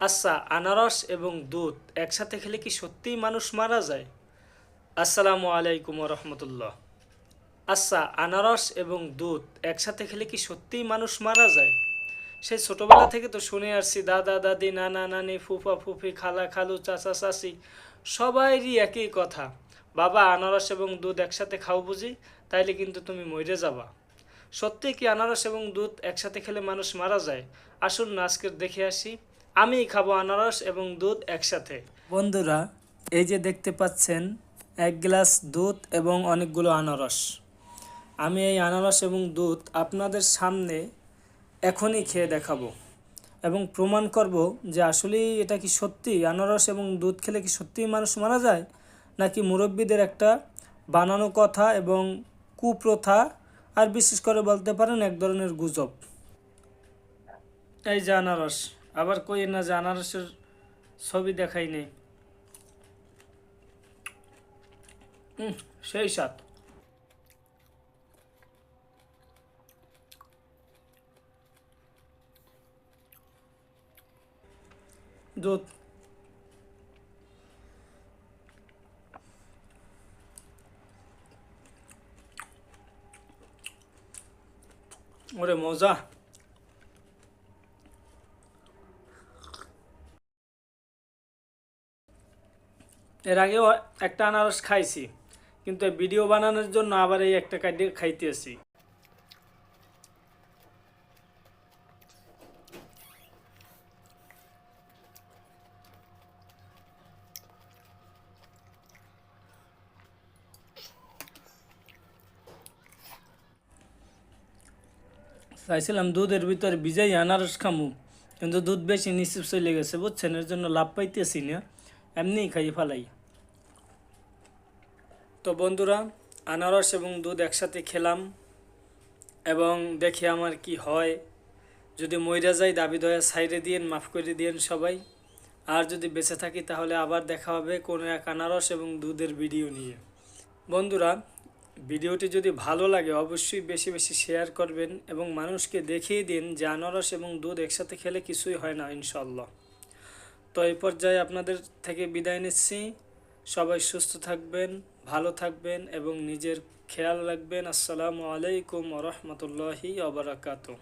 আচ্ছা আনারস এবং দুধ একসাথে খেলে কি সত্যিই মানুষ মারা যায়? আসসালামু আলাইকুম রহমতুল্লাহ আচ্ছা আনারস এবং দুধ একসাথে খেলে কি সত্যিই মানুষ মারা যায়? সেই ছোটবেলা থেকে তো শুনে আসছি, দাদা, দাদি, নানা, নানি, ফুফা, ফুফি, খালা, খালু, চাচা, চাচি, সবাইরই একই কথা। বাবা, আনারস এবং দুধ একসাথে খাও বুঝি, তাইলে কিন্তু তুমি মরে যাবা। সত্যি কি আনারস এবং দুধ একসাথে খেলে মানুষ মারা যায়? আসুন না আজকের দেখে আসি। আমি খাব আনারস এবং দুধ একসাথে। বন্ধুরা, এই যে দেখতে পাচ্ছেন, এক গ্লাস দুধ এবং অনেকগুলো আনারস। আমি এই আনারস এবং দুধ আপনাদের সামনে এখনই খেয়ে দেখাবো এবং প্রমাণ করব যে আসলেই এটা কি সত্যি? আনারস এবং দুধ খেলে কি সত্যিই মানুষ মারা যায়? নাকি মুরব্বীদের একটা বানানো কথা এবং কুপ্রথা, আর বিশেষ করে বলতে পারেন এক ধরনের গুজব? এই যে আনারস। আবার কই না যে আনারসের ছবি দেখাই নেই। সেই সাত। দুধ। ওরে মজা। এর আগেও একটা আনারস খাইছি, কিন্তু ভিডিও বানানোর জন্য আবার এই একটা কাটিয়ে খাইতেছি চাইছিলাম দুধের ভিতরে ভিজাই আনারস খামু, কিন্তু দুধ বেশি নিচে চলে গেছে বুঝছেন, এর জন্য লাভ পাইতেছি না। এমনিই খাই ফেলাই। তো বন্ধুরা, আনারস এবং দুধ একসাথে খেলাম এবং দেখি আমার কি হয়। যদি মইরা যাই, দাবি দয়া সাইডে দিয়েন, মাফ করে দিয়েন সবাই। আর যদি বেঁচে থাকি, তাহলে আবার দেখা হবে কোনো এক আনারস এবং দুধের ভিডিও নিয়ে। বন্ধুরা, ভিডিওটি যদি ভালো লাগে, অবশ্যই বেশি বেশি শেয়ার করবেন এবং মানুষকে দেখিয়ে দিন যে আনারস এবং দুধ একসাথে খেলে কিছুই হয় না ইনশাল্লাহ তো এই পর্যায়ে আপনাদের থেকে বিদায় নিচ্ছি। সবাই সুস্থ থাকবেন ভালো থাকবেন এবং নিজের খেয়াল রাখবেন। আসসালামু আলাইকুম রহমতুল্লাহি অবরাকাতু